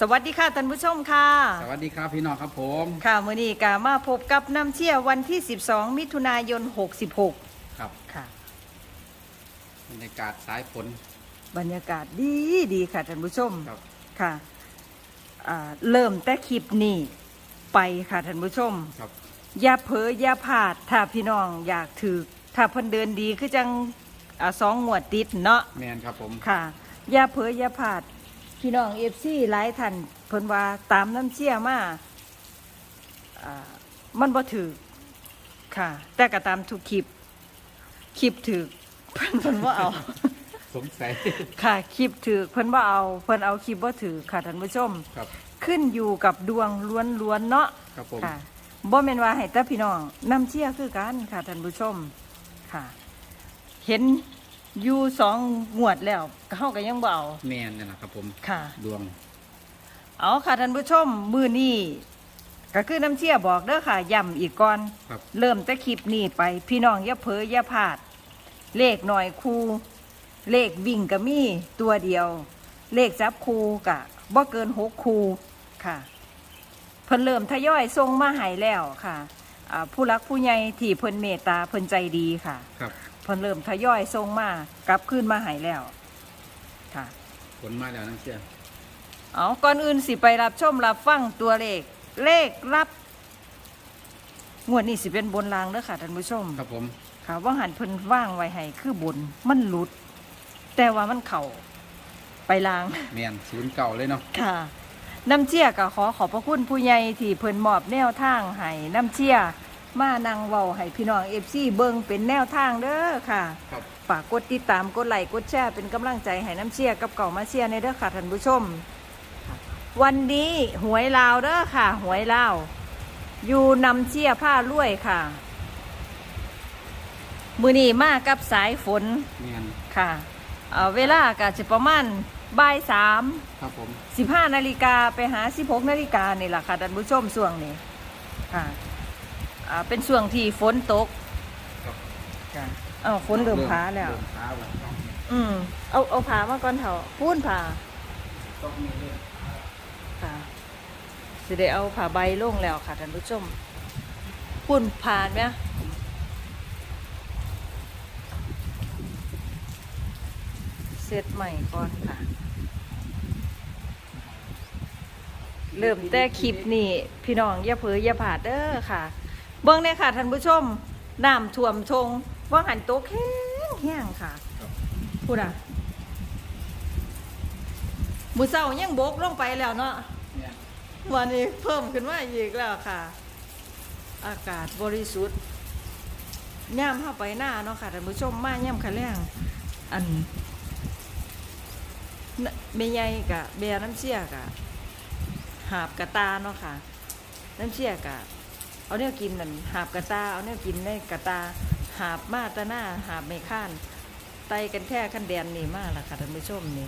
สวัสดีค่ะท่านผู้ชมค่ะ สวัสดีครับพี่น้องครับผมค่ะมื้อนี้ก็มาพบกับน้ำเชี่ยวันที่ 12 มิถุนายน 66 ครับค่ะ บรรยากาศสายฝนบรรยากาศดีดีค่ะท่านผู้ชมครับ ค่ะอ่าเริ่มแต่คลิปนี้ไปค่ะท่านผู้ชม ครับ อย่าเผลออย่าพลาดถ้าพี่น้องอยากถือถ้าเพิ่นเดินดีคือจังอ่าสองงวดติดเนาะแมนครับผม ค่ะ อย่าเผลออย่าพลาด พี่น้องเอฟซีหลายท่านเพิ่นว่าตามน้ำเชี่ยมาอ่ามันบ่ถือค่ะ แต่ก็ตามทุกคลิปคลิปถือเพิ่นเพิ่นว่าเอา สงสัย ค่ะคลิปถือเพิ่นว่าเอาเพิ่นเอาคลิปว่าถือค่ะท่านผู้ชม ครับ ขึ้นอยู่กับดวงล้วนๆเนาะครับผม ค่ะบ่แม่นว่าให้แต่พี่น้องนำเชี่ยคือกันค่ะท่านผู้ชมค่ะ เห็น อยู่สองงวดแล้วเฮาก็ยังบ่เอาแมนนี่นแหละครับผมค่ะ ดวง เอาค่ะท่านผู้ชมมือนี้ก็คือน้ำเชี่ยบอกเด้อค่ะย้ำอีกก่อน ครับ เริ่มแต่คลิปนี้ไป พี่น้องอย่าเผลออย่าพลาด เลขหน่อยคูเลขวิ่งก็มีตัวเดียว เลขจับคูกะบ่เกินหกคูค่ะ เพิ่นเริ่มทยอยส่งมาให้แล้วค่ะอ่าผู้รักผู้ใหญ่ที่เพิ่นเมตตาเพิ่นใจดีค่ะ ครับเพิ่นเริ่มทยอยส่งมากลับคืนมาให้แล้วค่ะฝนมาแล้วนั่นเชียเอาก่อนอื่นสิไปรับชมรับฟังตัวเลข เลขรับงวดนี้สิเป็นบนรางเด้อค่ะท่านผู้ชม ครับผมค่ะว่าหันเพิ่นว่างไว้ให้คือบนมันหลุด แต่ว่ามันเข่าไปลาง แมนศูนย์เก่าเลยเนาะค่ะ น้ำเชี่ยก็ขอขอบพระคุณผู้ใหญ่ที่เพิ่นมอบแนวทางให้น้ำเชี่ย มานั่งเว้าให้พี่น้องเอฟซีเบิ่งเป็นแนวทางเด้อค่ะ ครับฝากกดติดตามกดไลค์กดแชร์เป็นกำลังใจให้น้ำเชียร์กับเก่ามาเชียร์ในเด้อค่ะท่านผู้ชม วันนี้หวยลาวเด้อค่ะ หวยลาวอยู่นำเชียร์ผ้าลวยค่ะ มือนี้มากับสายฝนแมนค่ะเอ่อเวลาก็จะประมาณบ่ายสามครับผม สิบห้านาฬิกาไปหาสิบหกนาฬิกานี่แหละค่ะท่านผู้ชมช่วงนี้ค่ะ อ่าเป็นช่วงที่ฝนตกครับค่ะเอ้าฝนเริ่มพาแล้ว เริ่มพาแล้วอืมเอาเอาผามาก่อนเถอะพูนผาต้องมีเรื่องค่ะสิได้เอาผาใบลงแล้วค่ะท่านผู้ชมพูนผ่านไหมเซตใหม่ก่อนค่ะ เริ่มแต่คลิปนี่พี่น้องอย่าเผลออย่าผาดเด้อค่ะ เบิ้งเนี่ยค่ะท่านผู้ชมน้ำท่วมทงว่าหันโต๊ะแห้งแห้งค่ะครับพูดอะมือเศร้ายังบกลงไปแล้วเนาะแมนวันนี้เพิ่มขึ้นมาอีกแล้วค่ะ อากาศบริสุทธิ์ย่ามเข้าไปหน้าเนาะค่ะท่านผู้ชมมาย่ำคะแรงอันน่ะเมยใหญ่กะเบียน้ำเชี่ยกะหาบกระตาเนาะค่ะ น้ำเชี่ยกะ เอาเนี่ยกินนั่นหาบกระตาเอาเนี่ยกินในกระตาหาบมาตะหน้าหาบไม่ข้านไตกันแค่ขั้นแดนนี่มากละค่ะท่านผู้ชมนี่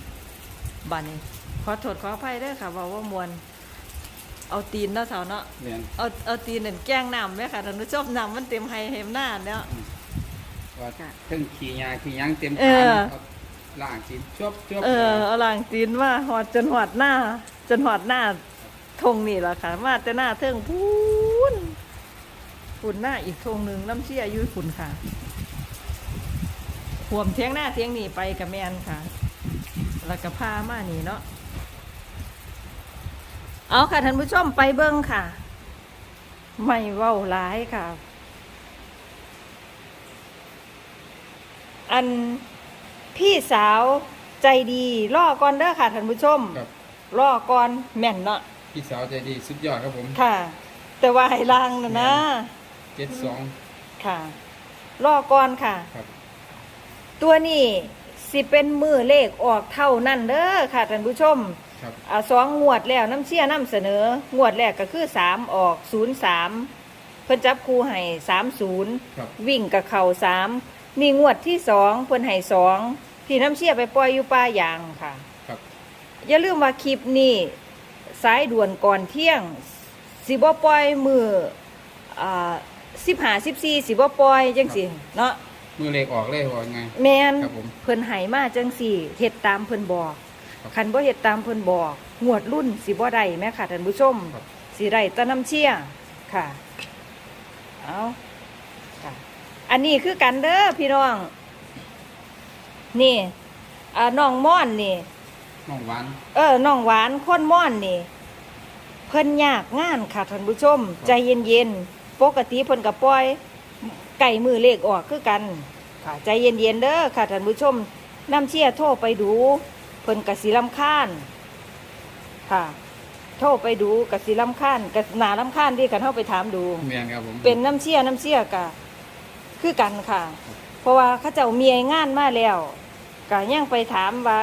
บานนี้ขอโทษขออภัยเด้อค่ะว่าว่ามวนเอาตีนเนาะเสาเนาะแมนเอาเอาตีนนั่นแกล้งน้ำไหมค่ะท่านผู้ชมน้ำมันเต็มไฮเฮมหน้าเนาะ ว่าค่ะเครื่องขี่ยาขี่ยังเต็มเอทางอเอาล่างกินชบชบเออเอาล่างตีนมาหอดจนหอดหน้า จนหอดหน้าทงนี่แหละค่ะมาแต่หน้าเทิงพู นพูนหน้าอีกทงหนึ่งน้ำเชี่ยอยุ้ยฝุ่นค่ะห่วมเทียงหน้าเทียงนี่ไปกับแมนค่ะ แล้วก็พามานี่เนาะเอาค่ะท่านผู้ชมไปเบิ้งค่ะ ไม่เว้าร้ายค่ะ อันพี่สาวใจดีล่อก่อนเด้อค่ะท่านผู้ชมครับ ล่อก่อนแม่นเนาะพี่สาวใจดีสุดยอดครับผม ค่ะ แต่ว่าให้ลางนะนะ เจ็ดสองค่ะล่อก่อนค่ะ ครับ ตัวนี้สิเป็นมือเลขออกเท่านั้นเด้อค่ะท่านผู้ชมครับอ่าสองงวดแล้วน้ำเชี่ยน้ำเสนอ งวดแรกก็คือสามออกศูนย์สามเพิ่นจับคู่ให้สามศูนย์ครับ วิ่งกับเข่าสามนี่งวดที่สองเพิ่นให้สองที่น้ำเชี่ยไปปล่อยอยู่ป่ายางค่ะ ครับ อย่าลืมว่าคลิปนี้สายด่วนก่อนเที่ยง สิบ่ปล่อยมืออ่า สิบหาสิบสี่สิบ่ปล่อยจังสิเนาะมือเล็กออกเลยว่าไง แมนครับผมเพิ่นให้มาจังสี่เฮ็ดตามเพิ่นบอกครับคันบ่เฮ็ดตามเพิ่นบอกงวดรุ่นสิบ่ได้แม่ค่ะท่านผู้ชมครับ สิได้แตะน้ำเชี่ยค่ะเอาค่ะอันนี้คือกันเด้อพี่น้อง นี่อ่าน้องม่อนนี่ น้องหวานเออน้องหวานค้นม่อนนี่ เพิ่นยากงานค่ะท่านผู้ชม ใจเย็นๆ ปกติเพิ่นกับปล่อยไก่มือเลขออกคือกันค่ะใจเย็นๆเด้อค่ะท่านผู้ชมน้ำเชี่ยโทรไปดู เพิ่นกะสิลำคาญค่ะโทรไปดูกะสิลำคาญกะหนาลำคาญที่กันเฮาไปถามดูแมนครับผมเป็นน้ำเชี่ยน้ำเชี่ยกะคือกันค่ะ เพราะว่าเขาเจ้าเมียงานมาแล้วกะยังไปถามว่า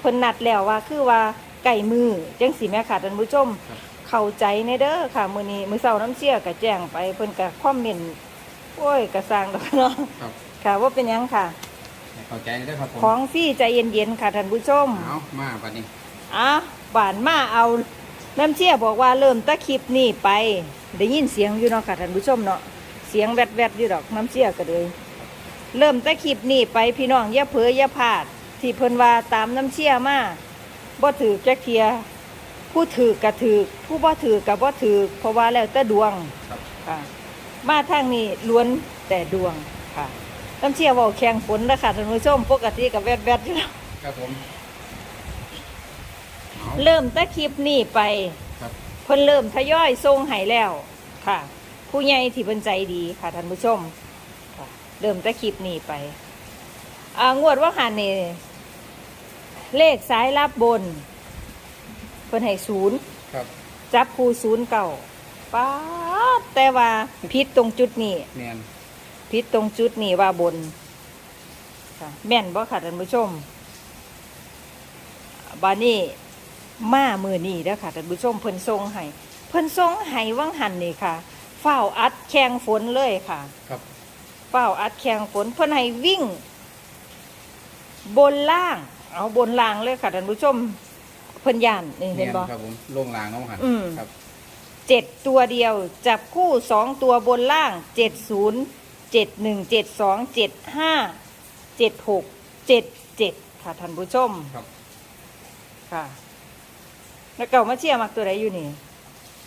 เพิ่นนัดแล้วว่าคือว่าไก่มือจังสีแม่ค่ะท่านผู้ชมครับ เข้าใจในเด้อค่ะ มื้อนี้มื้อเช้าน้ำเชี่ยกะแจ้งไปเพิ่นกะคอมเมนต์โอ้ยกะสร้างดอกเนาะครับค่ะว่าเป็นหยังค่ะ ให้เข้าใจได้อครับผมของฟรี่ใจเย็นๆค่ะท่านผู้ชม เอามาบัดนี้อะบานมาเอาน้ำเชี่ยบอกว่าเริ่มตะคลิปนี่ไป ได้ยินเสียงอยู่เนาะค่ะท่านผู้ชมเนาะเสียงแวดๆอยู่ดอกน้ำเชี่ยก็เลย เริ่มตะคลิปนี่ไปพี่น้องอย่าเผลออย่าพลาด ที่เพิ่นว่าตามน้ำเชี่ยมาบ่ถือแจ๊กเทีย ผู้ถือกะถือผู้บ่ถือกะบ่ถือเพราะว่าแล้วแต่ดวงครับ ค่ะมาทางนี้ล้วนแต่ดวงค่ะน้ำเชี่ยเว่าแข่งฝนนะค่ะท่านผู้ชมปกติกับแวดๆอยู่แล้วครับผมเอาเริ่มแตะคลิปนี่ไป ครับ เพิ่นเริ่มทยอยส่งให้แล้วค่ะ ผู้ใหญ่ที่เพิ่นใจดีค่ะท่านผู้ชมค่ะเริ่มแตะคลิปนี่ไปอ่างวดว่าหันนี่เลขสายรับบน เพิ่นให้ศูนย์ครับ จับคู่ศูนย์เก่าป้าดแต่ว่าพิษตรงจุดนี้แมนพิษตรงจุดนี้ว่าบนค่ะแม่นบ่ค่ะท่านผู้ชม บานี้มามือนี้เด้อค่ะท่านผู้ชมเพิ่นทรงให้เพิ่นทรงให้ว่างหันนี่ค่ะเฝ้าวอัดแข่งฝนเลยค่ะครับ เฝ้าวอัดแข่งฝนเพิ่นให้วิ่ง บนล่าง เอาบนล่างเลยค่ะท่านผู้ชมเพิ่นย่านนี่แมเห็นนบ่ ครับผมลงลางเอาหันอืม ครับเจ็ดตัวเดียว จับคู่สองตัวบนล่างเจ็ดศูนย์เจ็ดหนึ่งเจ็ดสองเจ็ดห้าเจ็ดหกเจ็ดเจ็ดค่ะท่านผู้ชมครับค่ะ แล้วเก่ามาเชียร์มักตัวไหนอยู่นี่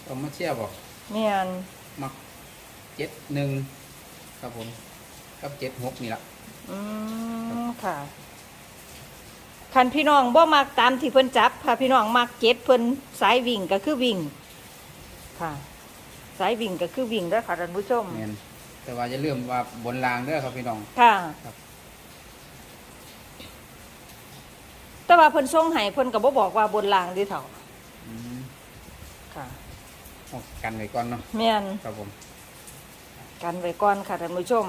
ต้องมาเชียร์บอกเมียนมักเจ็ดหนึ่งครับผมกับเจ็ดหกนี่ละ อืมค่ะ คันพี่น้องบ่มักตามที่เพิ่นจับค่ะพี่น้องมักเจ็ดเพิ่นสายวิ่งก็คือวิ่ง ค่ะ สายวิ่งก็คือวิ่งเด้อค่ะท่านผู้ชม แมนแต่ว่าจะเริ่าลืมว่าบนรางเด้อครับพี่น้อง ค่ะ ครับ แต่ว่าเพิ่นส่งให้เพิ่นก็บ่บอกว่าบนล่างเดิเถ่าอืมค่ะเอากันไว้ก่อนเนาะแม่น ครับผม กันไว้ก่อนค่ะท่านผู้ชม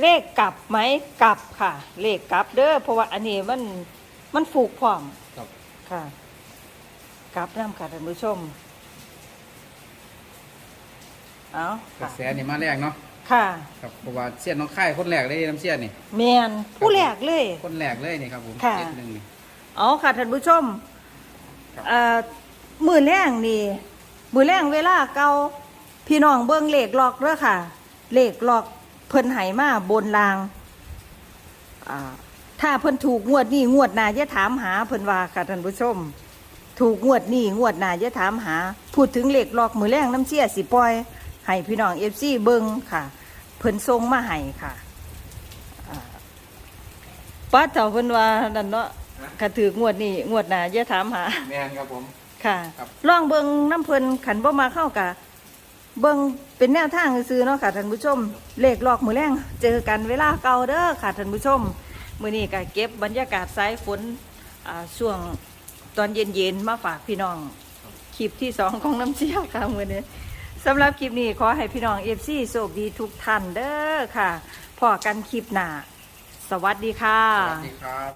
เลขกลับไหมกลับค่ะ เลขกลับเด้อเพราะว่าอันนี้มันมันฝูกพร้อมครับ ค่ะ กลับน้ำค่ะท่านผู้ชม เอากระค่ะแสนี่มาแรกเนาะค่ะครับเพราะว่าเสี้ยนน้องค่ายคนแรกเลยน้ำเสี้ยนนี่ แมนผู้แรกเลย คนแรกเลยนี่ครับผมค่ะ เจ็ดหนึ่งนี่ เอาค่ะท่านผู้ชมครับ เอ่อมือแรงนี่ มือแรงเวลาเก่าพี่น้องเบิ้งเลขหลอกเด้อค่ะ เลขหลอกเพิ่นไหมาบนรางอ่าถ้าเพิ่นถูกงวดนี้งวดหน้าจะถามหาเพิ่นว่าค่ะท่านผู้ชม ถูกงวดนี้งวดหน้าจะถามหา พูดถึงเลขหลอกมือแรงน้ำเชี่ยสิปล่อยให้พี่น้องเอฟซีเบิ้งค่ะ เพิ่นส่งมาให้ค่ะอ่าป้าเจ้าเพิ่นว่านั่นเนาะกระถือกงวดนี้งวดหน้าจะถามหาแมนครับผมค่ะครับลองเบิงน้ำเพลินขันบ่มาเข้ากะ เบิงเป็นแนวทางซื้อเนาะค่ะท่านผู้ชม เลขหลอกมือแรงเจอกันเวลาเก่าเด้อค่ะท่านผู้ชมมือนี้ก็เก็บบรรยากาศสายฝนช่วงตอนเย็นๆมาฝากพี่น้องคลิปที่สองของน้ำเชี่ยวค่ะมือนี้สำหรับคลิปนี้ขอให้พี่น้อง FC โชคดีทุกท่านเด้อค่ะพอกันคลิปหน้าสวัสดีค่ะ สวัสดีครับ